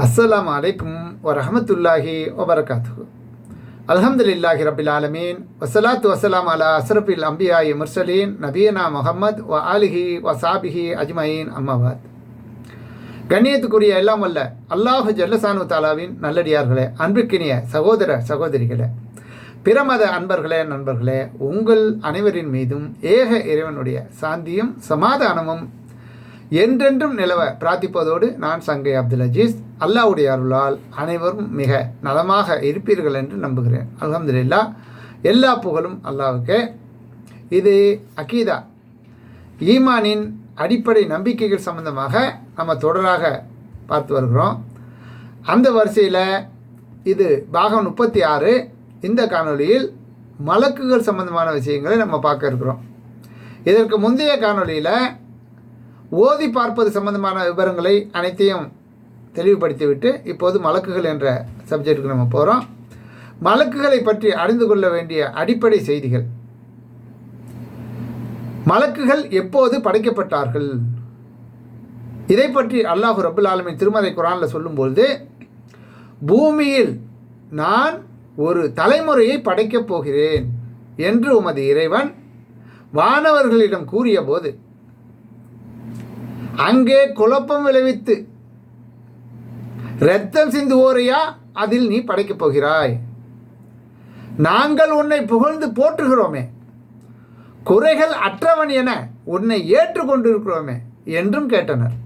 அஸ்ஸலாம் அலைக்கும் வரஹமத்துல்லாஹி வபரகாத்து அலமதுல்லாஹி ரபில் ஆலமீன். வசலாத்து வசலாம் அலா அஸ்ரஃபில் அம்பியாயி முர்சலீன். நபீனா முகமது வ ஆலிஹி வசாபிஹி அஜ்மயின். அஜ்மயீன் அம்மாவாத் கண்ணியத்துக்குரிய எல்லாம் அல்ல அல்லாஹு ஜல்லசானு தாலாவின் நல்லடியார்களே அன்பிற்கினிய சகோதர சகோதரிகளே பிரமத அன்பர்களே நண்பர்களே உங்கள் அனைவரின் மீதும் ஏக இறைவனுடைய சாந்தியும் சமாதானமும் என்றென்றும் நிலவ பிரார்த்திப்பதோடு நான் சங்கை அப்துல் அஜீஸ் அல்லாவுடைய அருளால் அனைவரும் மிக நலமாக இருப்பீர்கள் என்று நம்புகிறேன். அல்ஹம்துலில்லா எல்லா புகழும் அல்லாவுக்கு. இது அகீதா. ஈமானின் அடிப்படை நம்பிக்கைகள் சம்பந்தமாக நம்ம தொடராக பார்த்து வருகிறோம். அந்த வரிசையில் இது பாகம் முப்பத்தி ஆறு. இந்த காணொளியில் மலக்குகள் சம்பந்தமான விஷயங்களை நம்ம பார்க்க இருக்கிறோம். இதற்கு முந்தைய காணொளியில் ஓதி பார்ப்பது சம்பந்தமான விவரங்களை அனைத்தையும் தெளிவுபடுத்திவிட்டு இப்போது மலக்குகள் என்ற சப்ஜெக்டுக்கு நம்ம போகிறோம் மலக்குகளை பற்றி அறிந்து கொள்ள வேண்டிய அடிப்படை செய்திகள். மலக்குகள் எப்போது படைக்கப்பட்டார்கள்? இதை பற்றி அல்லாஹு ரபுல் ஆலமின் திருமலை குரானில் சொல்லும்பொழுது பூமியில் நான் ஒரு தலைமுறையை படைக்கப் போகிறேன் என்று உமது இறைவன் வானவர்களிடம் கூறிய போது அங்கே குழப்பம் விளைவித்து இரத்தம் சிந்துவோரையா? அதில் நீ படைக்கப் போகிறாய். நாங்கள் உன்னை புகழ்ந்து போற்றுகிறோமே. குறைகள் அற்றவன் என உன்னை ஏற்றுக்கொண்டிருக்கிறோமே என்றும் கேட்டனர்.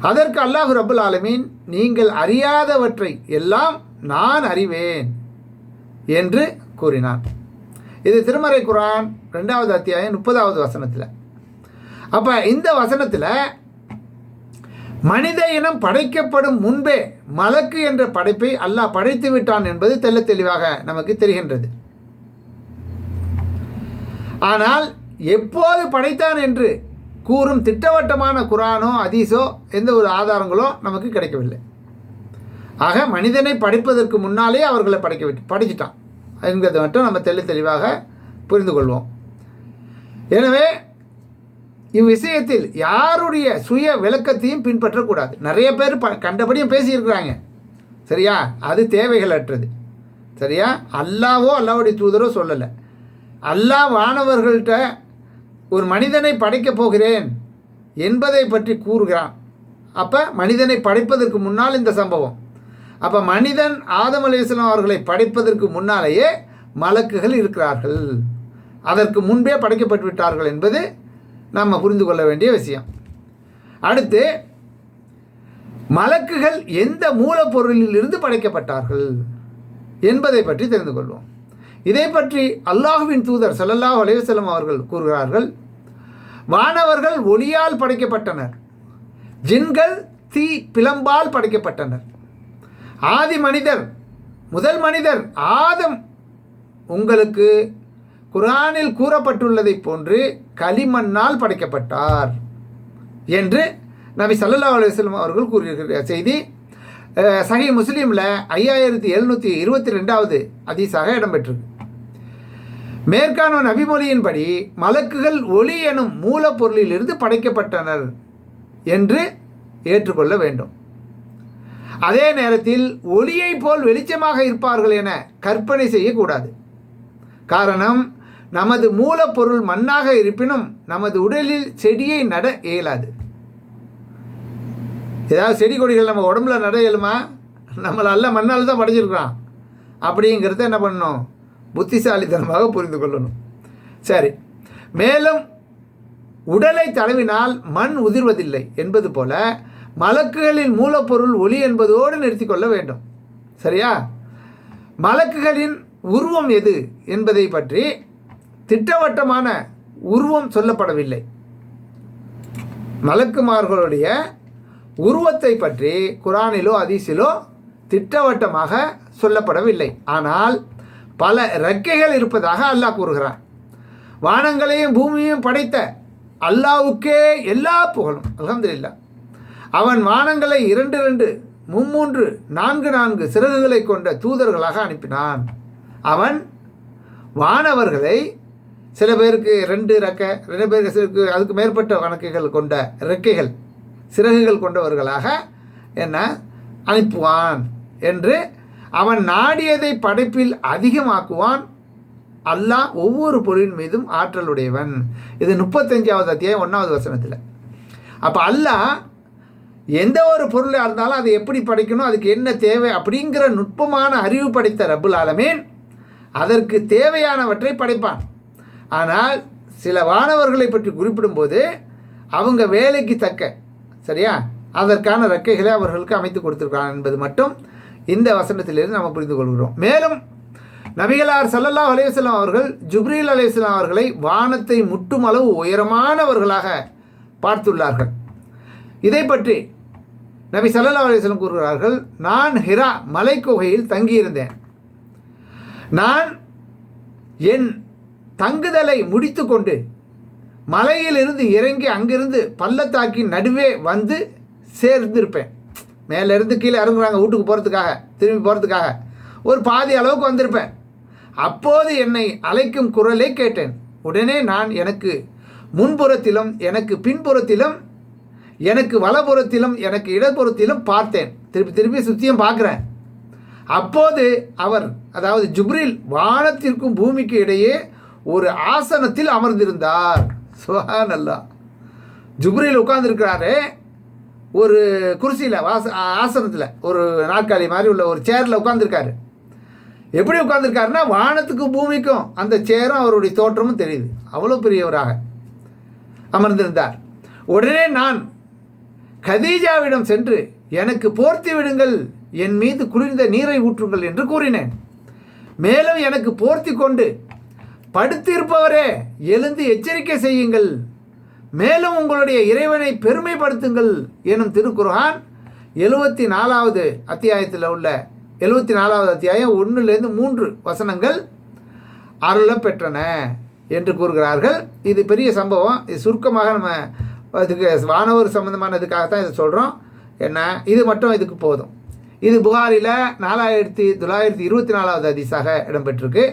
அதற்கு அல்லாஹு ரபுல் ஆலமீன் நீங்கள் அறியாதவற்றை எல்லாம் நான் அறிவேன் என்று கூறினார் இது திருமறை குரான் ரெண்டாவது அத்தியாயம் முப்பதாவது வசனத்தில். அப்போ இந்த வசனத்தில் மனித இனம் படைக்கப்படும் முன்பே மலக்கு என்ற படைப்பை அல்லாஹ் படைத்து விட்டான் என்பது தெல்ல தெளிவாக நமக்கு தெரிகின்றது. ஆனால் எப்போது படைத்தான் என்று கூறும் திட்டவட்டமான குரானோ அதீஸோ எந்த ஒரு ஆதாரங்களோ நமக்கு கிடைக்கவில்லை. ஆக மனிதனை படைப்பதற்கு முன்னாலே அவர்களை படைக்க விட்டு படைச்சிட்டான். என்கிறத மட்டும் நம்ம தெளி தெளிவாக புரிந்து கொள்வோம். எனவே இவ்விஷயத்தில் யாருடைய சுய விளக்கத்தையும் பின்பற்றக்கூடாது. நிறைய பேர் ப கண்டபடியும் பேசியிருக்கிறாங்க. சரியா? அது தேவைகளற்றது. சரியா? அல்லாவோ அல்லாவுடைய தூதரோ சொல்லலை. அல்லாஹ் வானவர்கள்ட்ட ஒரு மனிதனை படைக்கப் போகிறேன் என்பதை பற்றி கூறுகிறான். அப்போ மனிதனை படைப்பதற்கு முன்னால் இந்த சம்பவம். அப்போ மனிதன் ஆதம் அலிஸ்லாம் அவர்களை படைப்பதற்கு முன்னாலேயே மலக்குகள் இருக்கிறார்கள். அதற்கு முன்பே படைக்கப்பட்டு விட்டார்கள் என்பது நம்ம புரிந்து கொள்ள வேண்டிய விஷயம். அடுத்து மலக்குகள் எந்த மூலப்பொருளில் இருந்து படைக்கப்பட்டார்கள் என்பதை பற்றி தெரிந்து கொள்வோம். இதை பற்றி அல்லாஹுவின் தூதர் சல்லல்லாஹ் அலைவசலம் அவர்கள் கூறுகிறார்கள் வானவர்கள் ஒளியால் படைக்கப்பட்டனர் ஜின்கள் தீ பிளம்பால் படைக்கப்பட்டனர். ஆதி மனிதர் முதல் மனிதர் ஆதம் உங்களுக்கு குரானில் கூறப்பட்டுள்ளதை போன்று களிமண்ணால் படைக்கப்பட்டார் என்று நபி சல்லா அலுவலம் அவர்கள் கூறியிருக்கிற செய்தி சஹி முஸ்லீமில் ஐயாயிரத்தி எழுநூற்றி இருபத்தி ரெண்டாவது அதிசாக இடம்பெற்றது மேற்கான நபிமொழியின்படி மலக்குகள் ஒளி எனும் மூலப்பொருளிலிருந்து படைக்கப்பட்டனர் என்று ஏற்றுக்கொள்ள வேண்டும். அதே நேரத்தில் ஒளியைப் போல் வெளிச்சமாக இருப்பார்கள் என கற்பனை செய்யக்கூடாது. காரணம் நமது மூலப்பொருள் மண்ணாக இருப்பினும் நமது உடலில் செடியை நட இயலாது. ஏதாவது செடி கொடிகள் நம்ம உடம்புல நட இயலுமா? நம்மளை அல்ல மண்ணால் தான் படைச்சிருக்கிறான். அப்படிங்கிறத என்ன பண்ணணும்? புத்திசாலித்தனமாக புரிந்து கொள்ளணும். சரி. மேலும் உடலை தடவினால் மண் உதிர்வதில்லை என்பது போல மலக்குகளின் மூலப்பொருள் ஒளி என்பதோடு நிறுத்தி கொள்ள வேண்டும். சரியா? மலக்குகளின் உருவம் எது என்பதை பற்றி திட்டவட்டமான உருவம் சொல்லப்படவில்லை. மலக்குமார்களுடைய உருவத்தை பற்றி குரானிலோ அதிசிலோ திட்டவட்டமாக சொல்லப்படவில்லை. ஆனால் பல ரெக்கைகள் இருப்பதாக அல்லாஹ் கூறுகிறான். வானங்களையும் பூமியையும் படைத்த அல்லாவுக்கே எல்லா புகழும். அலமதுல்லா அவன் வானங்களை இரண்டு இரண்டு மும்மூன்று நான்கு நான்கு சிறகுகளை கொண்ட தூதர்களாக அனுப்பினான். அவன் வானவர்களை சில பேருக்கு ரெண்டு ரெக்கை ரெண்டு பேருக்கு அதுக்கு மேற்பட்ட கணக்குகள் கொண்ட ரெக்கைகள் சிறகுகள் கொண்டவர்களாக என்ன? அனுப்புவான் என்று அவன் நாடியதை படைப்பில் அதிகமாக்குவான். அல்லாஹ் ஒவ்வொரு பொருளின் மீதும் ஆற்றலுடையவன். இது முப்பத்தஞ்சாவது அத்தியாயம் ஒன்றாவது வசனத்தில். அப்போ அல்லாஹ் எந்த ஒரு பொருளாக இருந்தாலும் அதை எப்படி படைக்கணும் அதுக்கு என்ன தேவை அப்படிங்கிற நுட்பமான அறிவு படைத்த ரபுல் ஆலமீன் அதற்கு தேவையானவற்றை படைப்பான். ஆனால் சில வானவர்களை பற்றி குறிப்பிடும்போது அவங்க வேலைக்கு தக்க சரியா? அதற்கான ரெக்கைகளை அவர்களுக்கு அமைத்து கொடுத்துருக்கான் என்பது மட்டும் இந்த வசனத்திலிருந்து நம்ம புரிந்து கொள்கிறோம். மேலும் நபிகளார் சல்லல்லா அலைஹி அவர்கள் ஜுப்ரீல் அலைஹிஸ்ஸலாம் அவர்களை வானத்தை முட்டும் அளவு உயரமானவர்களாக பார்த்துள்ளார்கள். இதை பற்றி நபி சல்லல்லா அலைஹி கூறுகிறார்கள் நான் ஹிரா மலைக்குகையில் தங்கியிருந்தேன். நான் என் தங்குதலை முடித்துக்கொண்டு மலையிலிருந்து இறங்கி அங்கிருந்து பள்ளத்தாக்கின் நடுவே வந்து சேர்ந்திருப்பேன். மேலேருந்து கீழே இறங்குறாங்க வீட்டுக்கு போகிறதுக்காக திரும்பி போகிறதுக்காக ஒரு பாதி அளவுக்கு வந்திருப்பேன். அப்போது என்னை அழைக்கும் குரலை கேட்டேன். உடனே நான் எனக்கு முன்புறத்திலும் எனக்கு பின்புறத்திலும் எனக்கு வலப்புறத்திலும் எனக்கு இடப்புறத்திலும் பார்த்தேன். திருப்பி திருப்பி சுற்றியும் பார்க்குறேன். அப்போது அவர் அதாவது ஜுப்ரில் வானத்திற்கும் பூமிக்கு இடையே ஒரு ஆசனத்தில் அமர்ந்திருந்தார். சுஹான் அல்லாஹ் ஜுப்ரியில் உட்கார்ந்துருக்கிறாரு. ஒரு குருசியில் வாச ஆசனத்தில் ஒரு நாற்காலி மாதிரி உள்ள ஒரு சேரில் உட்காந்துருக்காரு எப்படி உட்காந்துருக்காருன்னா வானத்துக்கும் பூமிக்கும் அந்த சேரும் அவருடைய தோற்றமும் தெரியுது. அவ்வளோ பெரியவராக அமர்ந்திருந்தார். உடனே நான் கதீஜாவிடம் சென்று எனக்கு போர்த்தி விடுங்கள். என் மீது குளிர்ந்த நீரை ஊற்றுங்கள் என்று கூறினேன். மேலும் எனக்கு போர்த்தி கொண்டு படுத்திருப்பவரே எழுந்து எச்சரிக்கை செய்யுங்கள். மேலும் உங்களுடைய இறைவனை பெருமைப்படுத்துங்கள் எனும் திருக்குர்ஹான் எழுபத்தி நாலாவது அத்தியாயத்தில் உள்ள எழுபத்தி நாலாவது அத்தியாயம் ஒன்றுலேருந்து மூன்று வசனங்கள் அருள பெற்றன என்று கூறுகிறார்கள். இது பெரிய சம்பவம். இது சுருக்கமாக நம்ம அதுக்கு வானவர் சம்பந்தமான இதுக்காகத்தான் இதை சொல்கிறோம் என்ன? இது மட்டும் இதுக்கு போதும். இது புகாரில் நாலாயிரத்தி தொள்ளாயிரத்தி இருபத்தி நாலாவது அதிசாக இடம்பெற்றிருக்கு.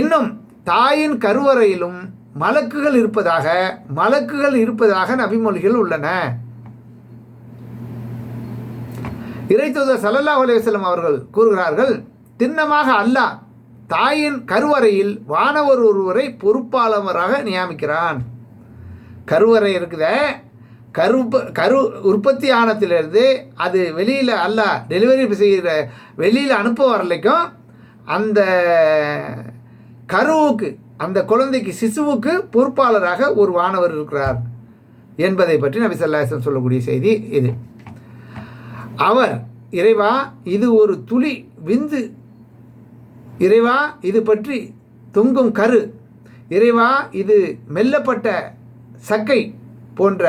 இன்னும் தாயின் கருவறையிலும் மலக்குகள் இருப்பதாக மலக்குகள் இருப்பதாக நபிமொழிகள் உள்ளன. இறைத்தூதர் சல்லல்லா அலைஹி அவர்கள் கூறுகிறார்கள் திண்ணமாக அல்லாஹ் தாயின் கருவறையில் வானவர் ஒருவரை பொறுப்பாளவராக நியமிக்கிறான். கருவறை இருக்குத கரு கரு உற்பத்தி ஆனத்திலிருந்து அது வெளியில் அல்ல டெலிவரி செய்கிற வெளியில் அனுப்ப வரலைக்கும் அந்த கருவுக்கு அந்த குழந்தைக்கு சிசுவுக்கு பொறுப்பாளராக ஒரு வானவர் இருக்கிறார் என்பதை பற்றி நபி ஸல்லல்லாஹு சொல்லக்கூடிய செய்தி இது. அவர் இறைவா இது ஒரு துளி விந்து. இறைவா இது பற்றி தொங்கும் கரு. இறைவா இது மெல்லப்பட்ட சக்கை போன்ற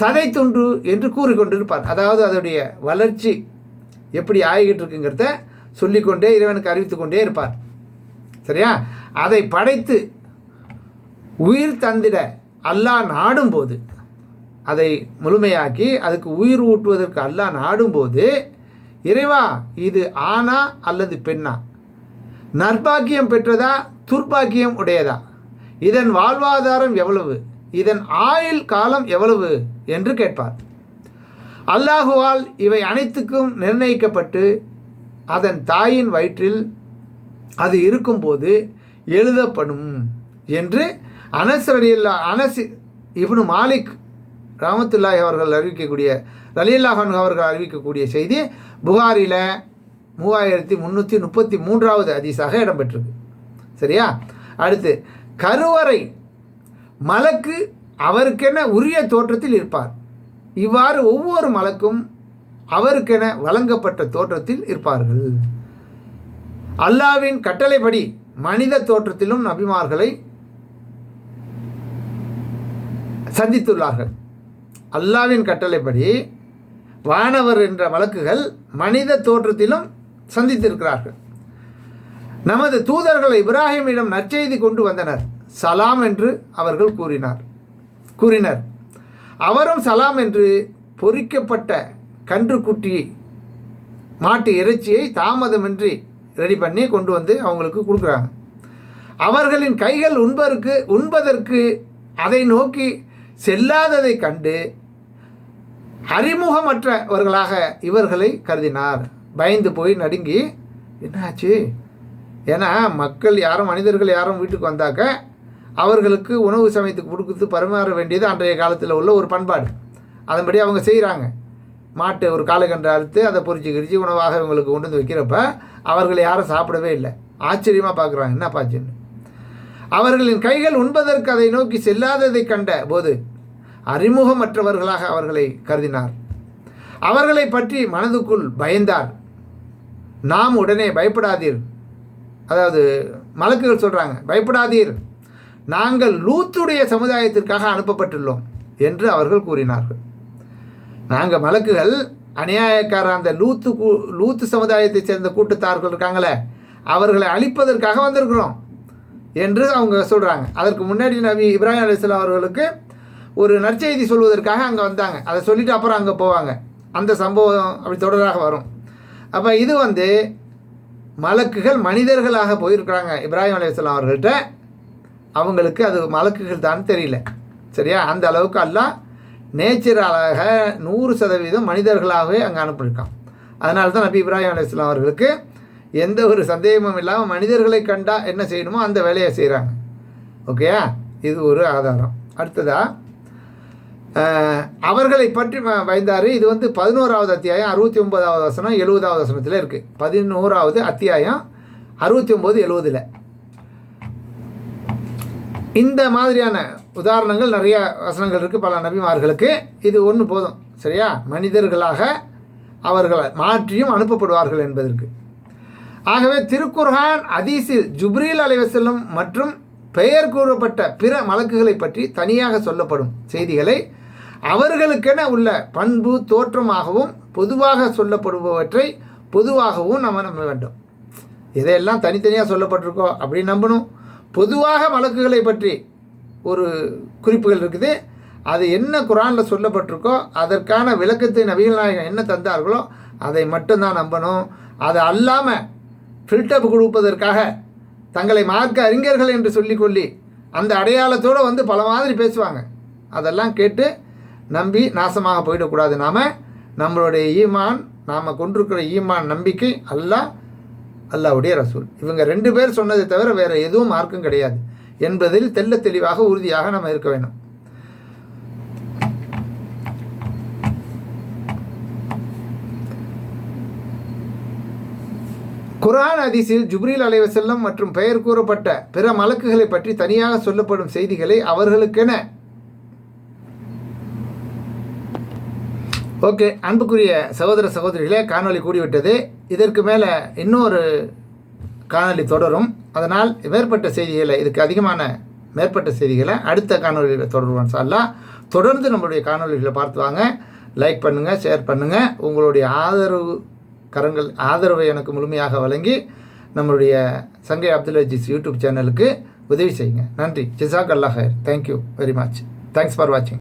சதை துண்டு என்று கூறிக்கொண்டிருப்பார். அதாவது அதனுடைய வளர்ச்சி எப்படி ஆகிக்கிட்டு இருக்குங்கிறத சொல்லிக்கொண்டே இறைவனுக்கு அறிவித்து கொண்டே இருப்பார். சரியா? அதை படைத்து உயிர் தந்திட அல்லாஹ் நாடும்போது அதை முழுமையாக்கி அதுக்கு உயிர் ஊட்டுவதற்கு அல்லாஹ் நாடும்போது இறைவா இது ஆணா அல்லது பெண்ணா? நற்பாக்கியம் பெற்றதா துர்ப்பாக்கியம் உடையதா? இதன் வாழ்வாதாரம் எவ்வளவு? இதன் ஆயுள் காலம் எவ்வளவு? என்று கேட்பார். அல்லாஹுவால் இவை அனைத்துக்கும் நிர்ணயிக்கப்பட்டு அதன் தாயின் வயிற்றில் அது இருக்கும்போது எழுதப்படும் என்று அனஸ் ரலியல்லா அனஸ் இப்னு மாலிக் ராமத்துல்லாஹி அவர்கள் அறிவிக்கக்கூடிய ரலியல்லாஹன் அவர்கள் அறிவிக்கக்கூடிய செய்தி புகாரில் மூவாயிரத்தி முந்நூற்றி முப்பத்தி மூன்றாவது அதிசாக இடம்பெற்றிருக்கு. சரியா? அடுத்து கருவறை மலக்கு அவருக்கென உரிய தோற்றத்தில் இருப்பார். இவ்வாறு ஒவ்வொரு மலக்கும் அவருக்கென வழங்கப்பட்ட தோற்றத்தில் இருப்பார்கள். அல்லாவின் கட்டளைப்படி மனித தோற்றத்திலும் நபிமார்களை சந்தித்துள்ளார்கள். அல்லாவின் கட்டளைப்படி வானவர் என்ற வழக்குகள் மனித தோற்றத்திலும் சந்தித்திருக்கிறார்கள். நமது தூதர்கள் இப்ராஹிமிடம் நற்செய்தி கொண்டு வந்தனர். சலாம் என்று அவர்கள் கூறினார். கூறினர் அவரும் சலாம் என்று பொறிக்கப்பட்ட கன்றுக்குட்டி மாட்டு இறைச்சியை தாமதமின்றி ரெடி பண்ணி கொண்டு வந்து அவங்களுக்கு கொடுக்குறாங்க. அவர்களின் கைகள் உண்பதற்கு உண்பதற்கு அதை நோக்கி செல்லாததை கண்டு அறிமுகமற்றவர்களாக இவர்களை கருதினார். பயந்து போய் நடுங்கி என்னாச்சு? ஏன்னா மக்கள் யாரும் மனிதர்கள் யாரும் வீட்டுக்கு வந்தாக்க அவர்களுக்கு உணவு சமயத்துக்கு கொடுத்து பரிமாற வேண்டியது அன்றைய காலத்தில் உள்ள ஒரு பண்பாடு. அதன்படி அவங்க செய்கிறாங்க மாட்டு ஒரு காலக்கன்று அறுத்து அதை பொறிச்சு கிரிச்சு உணவாக இவங்களுக்கு கொண்டு வந்து வைக்கிறப்ப அவர்கள் யாரும் சாப்பிடவே இல்லை. ஆச்சரியமாக பார்க்குறாங்க. என்ன பாச்சுன்னு அவர்களின் கைகள் உண்பதற்கு அதை நோக்கி செல்லாததை கண்ட போது அறிமுகமற்றவர்களாக அவர்களை கருதினார். அவர்களை பற்றி மனதுக்குள் பயந்தார். நாம் உடனே பயப்படாதீர். அதாவது மலக்குகள் சொல்கிறாங்க பயப்படாதீர். நாங்கள் லூத்துடைய சமுதாயத்திற்காக அனுப்பப்பட்டுள்ளோம் என்று அவர்கள் கூறினார்கள். நாங்கள் மலக்குகள் அநியாயக்கார அந்த லூத்து கூ லூத்து சமுதாயத்தைச் சேர்ந்த கூட்டத்தார்கள் இருக்காங்களே அவர்களை அழிப்பதற்காக வந்திருக்கிறோம் என்று அவங்க சொல்கிறாங்க அதற்கு முன்னாடி நபி இப்ராஹிம் அலிஸ்லாம் அவர்களுக்கு ஒரு நற்செய்தி சொல்வதற்காக அங்கே வந்தாங்க. அதை சொல்லிவிட்டு அப்புறம் அங்கே போவாங்க. அந்த சம்பவம் அப்படி தொடராக வரும். அப்போ இது வந்து மலக்குகள் மனிதர்களாக போயிருக்கிறாங்க இப்ராஹிம் அலையாம் அவர்கள்ட்ட. அவங்களுக்கு அது மலக்குகள் தான் தெரியல. சரியா? அந்த அளவுக்கு எல்லாம் நேச்சுரலாக நூறு சதவீதம் மனிதர்களாகவே அங்கே அனுப்பியிருக்கான். அதனால தான் நபி இப்ராஹிம் அலையாம் அவர்களுக்கு எந்த ஒரு சந்தேகமும் இல்லாமல் மனிதர்களை கண்டால் என்ன செய்யணுமோ அந்த வேலையை செய்கிறாங்க ஓகேயா இது ஒரு ஆதாரம். அடுத்ததாக அவர்களை பற்றி பயந்தார் இது வந்து பதினோராவது அத்தியாயம் அறுபத்தி ஒன்பதாவது வசனம் எழுபதாவது வசனத்தில் இருக்குது பதினோராவது அத்தியாயம் அறுபத்தி ஒம்பது எழுபதில். இந்த மாதிரியான உதாரணங்கள் நிறைய வசனங்கள் இருக்குது பல நபிமார்களுக்கு. இது ஒன்று போதும் சரியா? மனிதர்களாக அவர்களை மாற்றியும் அனுப்பப்படுவார்கள் என்பதற்கு. ஆகவே திருக்குர்ஹான் அதீசில் ஜுப்ரீல் அலைவசல்லும் மற்றும் பெயர் கூறப்பட்ட பிற மலக்குகளை பற்றி தனியாக சொல்லப்படும் செய்திகளை அவர்களுக்கென உள்ள பண்பு தோற்றமாகவும் பொதுவாக சொல்லப்படுபவற்றை பொதுவாகவும் நம்ம நம்ப வேண்டும். இதையெல்லாம் தனித்தனியாக சொல்லப்பட்டிருக்கோ அப்படி நம்பணும். பொதுவாக வழக்குகளை பற்றி ஒரு குறிப்புகள் இருக்குது. அது என்ன குரானில் சொல்லப்பட்டிருக்கோ அதற்கான விளக்கத்தை நபிகள் நாயகம் என்ன தந்தார்களோ அதை மட்டும்தான் நம்பணும். அது அல்லாமல் ஃபில்டப் கொடுப்பதற்காக தங்களை மார்க்க அறிஞர்கள் என்று சொல்லிக்கொள்ளி அந்த அடையாளத்தோடு வந்து பல மாதிரி பேசுவாங்க. அதெல்லாம் கேட்டு நம்பி நாசமாக போயிடக்கூடாது நாம். நம்மளுடைய ஈமான் நாம் கொண்டிருக்கிற ஈமான் நம்பிக்கை அல்லாஹ் அல்லாவுடைய ரசூல். இவங்க ரெண்டு பேர் சொன்னதை தவிர வேறு எதுவும் மார்க்கும் கிடையாது. என்பதில் தெல்ல தெளிவாக உறுதியாக நம்ம இருக்க வேண்டும். குரான் அதிசில் ஜுப்ரீல் அலைவசல்லம் மற்றும் பெயர் கூறப்பட்ட பிற மலக்குகளை பற்றி தனியாக சொல்லப்படும் செய்திகளை அவர்களுக்கென ஓகே அன்புக்குரிய சகோதர சகோதரிகளே காணொலி கூடிவிட்டது. இதற்கு மேலே இன்னொரு காணொலி தொடரும். அதனால் மேற்பட்ட செய்திகளை இதுக்கு அதிகமான மேற்பட்ட செய்திகளை அடுத்த காணொலியில் தொடருவோம் சார்லா தொடர்ந்து நம்மளுடைய காணொலிகளை பார்த்து வாங்க. லைக் பண்ணுங்கள் ஷேர் பண்ணுங்கள் உங்களுடைய ஆதரவு கரங்கள் ஆதரவை எனக்கு முழுமையாக வழங்கி நம்மளுடைய சங்கை அப்துல் அஜீஸ் யூடியூப் சேனலுக்கு உதவி செய்யுங்க. நன்றி. ஜிசாக் அல்லாஹர் thank you very much thanks for வாட்சிங்